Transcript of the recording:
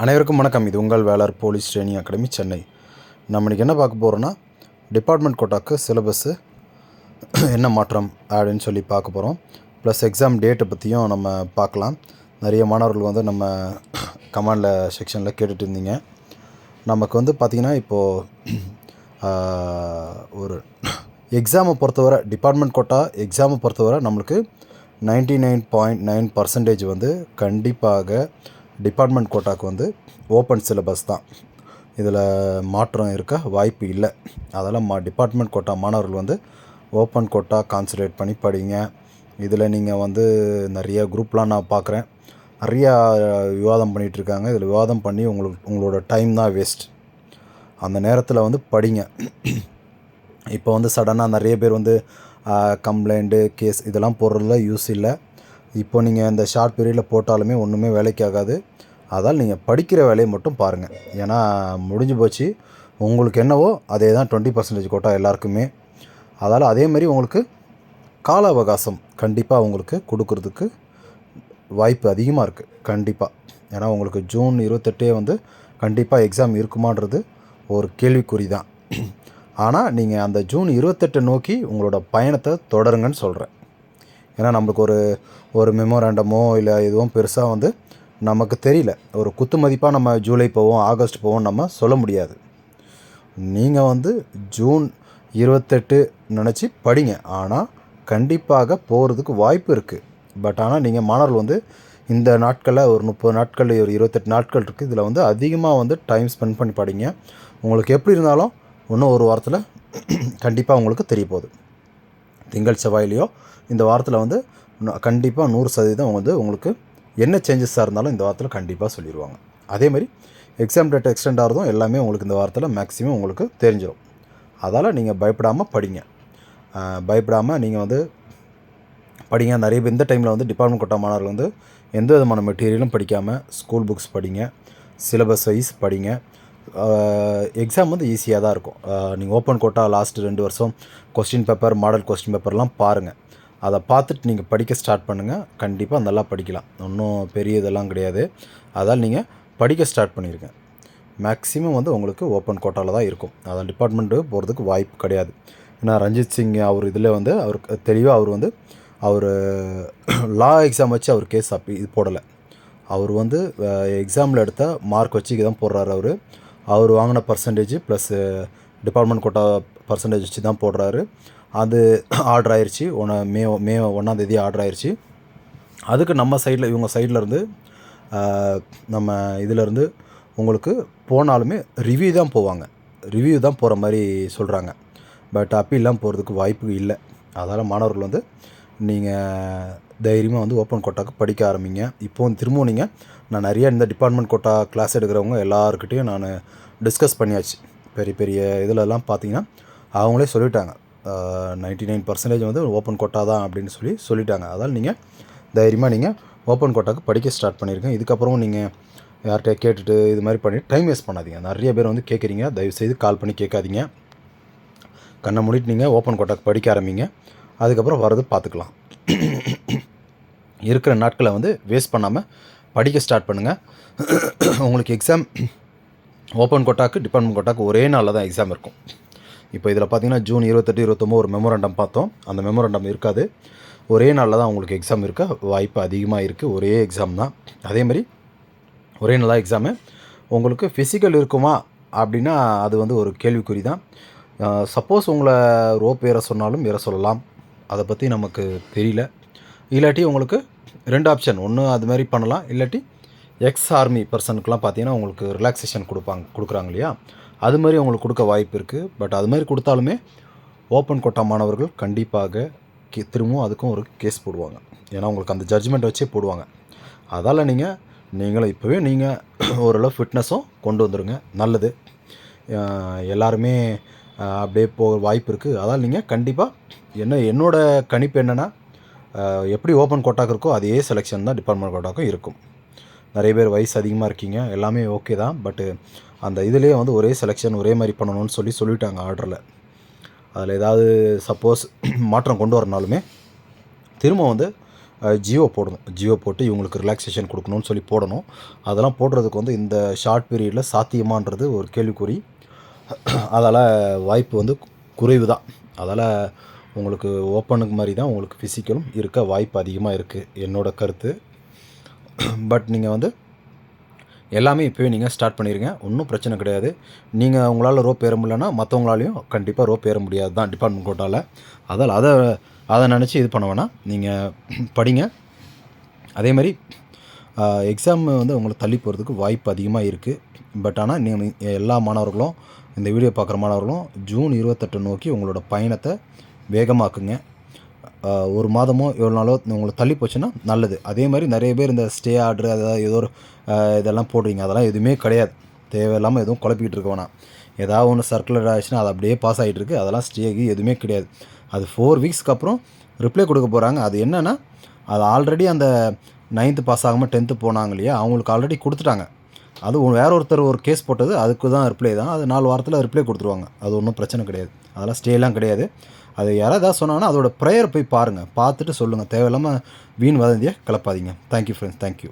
அனைவருக்கும் வணக்கம். இது உங்கள் Velar police training academy Chennai. நம்ம இன்றைக்கி என்ன பார்க்க போகிறோன்னா டிபார்ட்மெண்ட் கோட்டாக்கு சிலபஸ்ஸு என்ன மாற்றம் அப்படின்னு சொல்லி பார்க்க போகிறோம் ப்ளஸ் எக்ஸாம் டேட்டை பற்றியும் நம்ம பார்க்கலாம். நிறைய மாணவர்கள் வந்து நம்ம கமாண்டில் செக்ஷனில் கேட்டுட்டு இருந்தீங்க. நமக்கு வந்து பார்த்திங்கன்னா இப்போது ஒரு எக்ஸாமை பொறுத்தவரை டிபார்ட்மெண்ட் கோட்டா எக்ஸாமை பொறுத்தவரை நம்மளுக்கு ninety nine point nine percentage வந்து கண்டிப்பாக டிபார்ட்மெண்ட் கோட்டாக்கு வந்து ஓப்பன் சிலபஸ் தான். இதில் மாற்றம் இருக்க வாய்ப்பு இல்லை. அதெல்லாம் மா டிபார்ட்மெண்ட் கோட்டா மாணவர்கள் வந்து ஓப்பன் கோட்டா கான்சன்ட்ரேட் பண்ணி படிங்க. இதில் நீங்கள் வந்து நிறைய குரூப்லாம் நான் பார்க்குறேன். நிறையா விவாதம் பண்ணிகிட்ருக்காங்க இதில் விவாதம் பண்ணி உங்களுக்கு உங்களோட டைம் தான் வேஸ்ட். அந்த நேரத்தில் வந்து படிங்க. இப்போ வந்து சடனாக நிறைய பேர் வந்து கம்ப்ளைண்ட்டு கேஸ் இதெல்லாம் போடுறதுல யூஸ் இல்லை. இப்போ நீங்கள் இந்த ஷார்ட் பீரியடில் போட்டாலுமே ஒன்றுமே வேலைக்கு ஆகாது அதால் நீங்கள் படிக்கிற வேலையை மட்டும் பாருங்கள் ஏன்னா முடிஞ்சு போச்சு. உங்களுக்கு என்னவோ அதே தான் டுவெண்ட்டி பர்சன்டேஜ் கோட்டா எல்லாருக்குமே. அதால் அதே மாதிரி உங்களுக்கு கால அவகாசம் கண்டிப்பாக உங்களுக்கு கொடுக்கறதுக்கு வாய்ப்பு அதிகமாக இருக்குது கண்டிப்பாக ஏன்னா உங்களுக்கு ஜூன் இருபத்தெட்டே வந்து கண்டிப்பாக எக்ஸாம் இருக்குமான்றது ஒரு கேள்விக்குறி தான். ஆனால் நீங்கள் அந்த ஜூன் இருபத்தெட்டை நோக்கி உங்களோட பயணத்தை தொடருங்கன்னு சொல்கிறேன் ஏன்னா நம்மளுக்கு ஒரு ஒரு மெமோராண்டமோ இல்லை எதுவும் பெருசாக வந்து நமக்கு தெரியல. ஒரு குத்து மதிப்பாக நம்ம ஜூலை போவோம் ஆகஸ்ட் போவோம் நம்ம சொல்ல முடியாது. நீங்கள் வந்து ஜூன் இருபத்தெட்டு நினச்சி படிங்க. ஆனால் கண்டிப்பாக போகிறதுக்கு வாய்ப்பு இருக்குது பட் ஆனால் நீங்கள் மாணவர்கள் வந்து இந்த நாட்களில் ஒரு முப்பது நாட்கள் ஒரு இருபத்தெட்டு நாட்கள் இருக்குது இதில் வந்து அதிகமாக வந்து டைம் ஸ்பெண்ட் பண்ணி படிங்க. உங்களுக்கு எப்படி இருந்தாலும் இன்னும் ஒரு வாரத்தில் கண்டிப்பாக உங்களுக்கு தெரிய போகுது. திங்கள் செவ்வாயிலையோ இந்த வாரத்தில் வந்து கண்டிப்பாக நூறு சதவீதம் வந்து உங்களுக்கு என்ன சேஞ்சஸாக இருந்தாலும் இந்த வாரத்தில் கண்டிப்பாக சொல்லிடுவாங்க அதேமாதிரி எக்ஸாம் டேட் எக்ஸ்டெண்ட் ஆகிறதும் எல்லாமே உங்களுக்கு இந்த வாரத்தில் மேக்ஸிமம் உங்களுக்கு தெரிஞ்சிடும் அதால் நீங்கள் பயப்படாமல் படிங்க. பயப்படாமல் நீங்கள் வந்து படிங்க. நிறைய பேர் இந்த டைமில் வந்து டிபார்ட்மெண்ட் கொட்டா மாணவர்கள் வந்து எந்த விதமான மெட்டீரியலும் படிக்காமல் ஸ்கூல் புக்ஸ் படிங்க. சிலபஸ் வைஸ் படிங்க. Uh, எக்ஸாம் வந்து ஈஸியாக தான் இருக்கும். நீங்கள் ஓப்பன் கோட்டா லாஸ்ட் ரெண்டு வருஷம் கொஸ்டின் பேப்பர் மாடல் கொஸ்டின் பேப்பர்லாம் பாருங்கள் அதை பார்த்துட்டு நீங்கள் படிக்க ஸ்டார்ட் பண்ணுங்கள் கண்டிப்பாக நல்லா படிக்கலாம். ஒன்றும் பெரிய இதெல்லாம் கிடையாது. அதால் நீங்கள் படிக்க ஸ்டார்ட் பண்ணியிருங்க மேக்ஸிமம் வந்து உங்களுக்கு ஓப்பன் கோட்டாவில் தான் இருக்கும். அதான் டிபார்ட்மெண்ட்டு போகிறதுக்கு வாய்ப்பு கிடையாது. ஏன்னா ரஞ்சித் சிங் அவர் இதில் வந்து அவருக்கு தெளிவாக அவர் வந்து அவர் லா எக்ஸாம் வச்சு அவர் கேஸ் அப்படி இது போடலை. அவர் வந்து uh, எக்ஸாமில் எடுத்த மார்க் வச்சு தான் போடுறாரு அவர். அவர் வாங்கின percentage plus department quota percentage வச்சு தான் போடுறாரு. அது ஆர்டர் ஆயிடுச்சு ஒன்று மே மே ஒன்றாந்தேதி ஆர்டர் ஆயிடுச்சு அதுக்கு நம்ம சைடில் இவங்க சைடில் இருந்து நம்ம இதிலேருந்து உங்களுக்கு போனாலுமே ரிவ்யூ தான் போவாங்க. ரிவ்யூ தான் போகிற மாதிரி சொல்கிறாங்க பட் அப்பீல்லாம் போகிறதுக்கு வாய்ப்பு இல்லை. அதனால் மாணவர்கள் வந்து நீங்கள் தைரியமாக வந்து ஓப்பன் கோட்டாக்கு படிக்க ஆரம்பிங்க. இப்போ திரும்பவும் நீங்கள் நான் நிறையா இந்த டிபார்ட்மெண்ட் கோட்டா கிளாஸ் எடுக்கிறவங்க எல்லாருக்கிட்டையும் நான் டிஸ்கஸ் பண்ணியாச்சு. பெரிய பெரிய இதிலெல்லாம் பார்த்தீங்கன்னா அவங்களே சொல்லிட்டாங்க. நைன்ட்டி நைன் பர்சன்டேஜ் வந்து ஓப்பன் கோட்டா தான் அப்படின்னு சொல்லி சொல்லிட்டாங்க. அதால் நீங்கள் தைரியமாக நீங்கள் ஓப்பன் கோட்டாக்கு படிக்க ஸ்டார்ட் பண்ணியிருக்கேன் இதுக்கப்புறமும் நீங்கள் யார்கிட்ட கேட்டுட்டு இது மாதிரி பண்ணி டைம் வேஸ்ட் பண்ணாதீங்க. நிறைய பேர் வந்து கேட்குறீங்க தயவுசெய்து கால் பண்ணி கேட்காதீங்க கண்ணை மூடிட்டு நீங்கள் ஓப்பன் கோட்டாக்கு படிக்க ஆரம்பிங்க. அதுக்கப்புறம் வரது பார்த்துக்கலாம். இருக்கிற நாட்களை வந்து வேஸ்ட் பண்ணாமல் படிக்க ஸ்டார்ட் பண்ணுங்கள் உங்களுக்கு எக்ஸாம் ஓப்பன் கோட்டாக்கு டிபார்ட்மெண்ட் கோட்டாக்கு ஒரே நாளில் தான் எக்ஸாம் இருக்கும். இப்போ இதில் பார்த்தீங்கன்னா ஜூன் இருபத்தெட்டு இருபத்தொம்போது ஒரு மெமோரண்டம் பார்த்தோம். அந்த மெமோரண்டம் இருக்காது. ஒரே நாளில் தான் உங்களுக்கு எக்ஸாம் இருக்க வாய்ப்பு அதிகமாக இருக்குது ஒரே எக்ஸாம் தான். அதேமாதிரி ஒரே நாளாக எக்ஸாமு உங்களுக்கு ஃபிசிக்கல் இருக்குமா அப்படின்னா அது வந்து ஒரு கேள்விக்குறி தான். சப்போஸ் உங்களை ரோப் ஏற சொன்னாலும் ஏற சொல்லலாம். அதை பற்றி நமக்கு தெரியல. இல்லாட்டி உங்களுக்கு ரெண்டு ஆப்ஷன் ஒன்று அது மாதிரி பண்ணலாம். இல்லாட்டி எக்ஸ் ஆர்மி பர்சனுக்குலாம் பார்த்தீங்கன்னா உங்களுக்கு ரிலாக்ஸேஷன் கொடுப்பாங்க கொடுக்குறாங்க இல்லையா? அது மாதிரி உங்களுக்கு கொடுக்க வாய்ப்பு இருக்குது பட் அது மாதிரி கொடுத்தாலுமே ஓப்பன் கோட்டா மாணவர்கள் கண்டிப்பாக திரும்பவும் அதுக்கும் ஒரு கேஸ் போடுவாங்க. ஏன்னா உங்களுக்கு அந்த ஜட்ஜ்மெண்ட் வச்சே போடுவாங்க. அதால் நீங்கள் நீங்களும் இப்போவே நீங்கள் ஓரளவு ஃபிட்னஸும் கொண்டு வந்துடுங்க நல்லது. எல்லாருமே அப்படியே போக வாய்ப்பு இருக்குது அதால் நீங்கள் கண்டிப்பாக என்ன என்னோடய கணிப்பு என்னென்னா எப்படி ஓப்பன் கோட்டாக்கு இருக்கோ அதே செலெக்ஷன் தான் டிபார்ட்மெண்ட் கோட்டாக்கும் இருக்கும். நிறைய பேர் வயசு அதிகமாக இருக்கீங்க எல்லாமே ஓகே தான் பட்டு அந்த இதுலேயே வந்து ஒரே செலெக்ஷன் ஒரே மாதிரி பண்ணணும்னு சொல்லி சொல்லிட்டாங்க ஆர்டரில் அதில் ஏதாவது சப்போஸ் மாற்றம் கொண்டு வரனாலுமே திரும்ப வந்து ஜியோ போடணும். ஜியோ போட்டு இவங்களுக்கு ரிலாக்ஸேஷன் கொடுக்கணும்னு சொல்லி போடணும். அதெல்லாம் போடுறதுக்கு வந்து இந்த ஷார்ட் பீரியடில் சாத்தியமான்றது ஒரு கேள்விக்குறி. அதால் வாய்ப்பு வந்து குறைவு தான் அதால் உங்களுக்கு ஓப்பனுக்கு மாதிரி தான் உங்களுக்கு ஃபிசிக்கலும் இருக்க வாய்ப்பு அதிகமாக இருக்குது என்னோடய கருத்து. பட் நீங்கள் வந்து எல்லாமே இப்போவே நீங்கள் ஸ்டார்ட் பண்ணிடுங்க ஒன்றும் பிரச்சனை கிடையாது. நீங்கள் உங்களால் ரோப் ஏற முடியலன்னா மற்றவங்களாலையும் கண்டிப்பாக ரோப் ஏற முடியாது தான் டிபார்ட்மெண்ட் கோட்டாவில் அதால் அதை அதை நினச்சி இது பண்ண வேணாம். நீங்கள் படிங்க. அதே மாதிரி எக்ஸாம் வந்து உங்களுக்கு தள்ளி போகிறதுக்கு வாய்ப்பு அதிகமாக இருக்குது பட் ஆனால் நீங்கள் எல்லா மாணவர்களும் இந்த வீடியோ பார்க்குற மாணவர்களும் ஜூன் இருபத்தெட்டு நோக்கி உங்களோட பயணத்தை வேகமாக்குங்க. ஒரு மாதமோ எவ்வளோ நாளோ உங்களுக்கு தள்ளி போச்சுன்னா நல்லது. அதே மாதிரி நிறைய பேர் இந்த ஸ்டே ஆர்டர் அதாவது ஏதோ ஒரு இதெல்லாம் போடுறீங்க. அதெல்லாம் எதுவுமே கிடையாது. தேவையில்லாமல் எதுவும் குழப்பிக்கிட்டு இருக்க வேணாம். ஏதாவது ஒன்று சர்க்குலர் ஆச்சுன்னா அது அப்படியே பாஸ் ஆகிட்டு இருக்குது அதெல்லாம் ஸ்டேக்கு எதுவுமே கிடையாது. அது ஃபோர் வீக்ஸ்க்கு அப்புறம் ரிப்ளை கொடுக்க போகிறாங்க அது என்னென்னா அது ஆல்ரெடி அந்த நைன்த்து பாஸ் ஆகாமல் டென்த்து போனாங்க இல்லையா? அவங்களுக்கு ஆல்ரெடி கொடுத்துட்டாங்க. அது வேற ஒருத்தர் ஒரு கேஸ் போட்டது அதுக்கு தான் ரிப்ளை தான். அது நாலு வாரத்தில் ரிப்ளை கொடுத்துருவாங்க. அது ஒன்றும் பிரச்சனை கிடையாது. அதெல்லாம் ஸ்டேலாம் கிடையாது. அது யாராவது ஏதாவது சொன்னாங்கன்னா அதோட ப்ரேயர் போய் பாருங்கள் பார்த்துட்டு சொல்லுங்கள் தேவையில்லாமல் வீண் வதந்தியை கிளப்பாதீங்க. Thank you friends thank you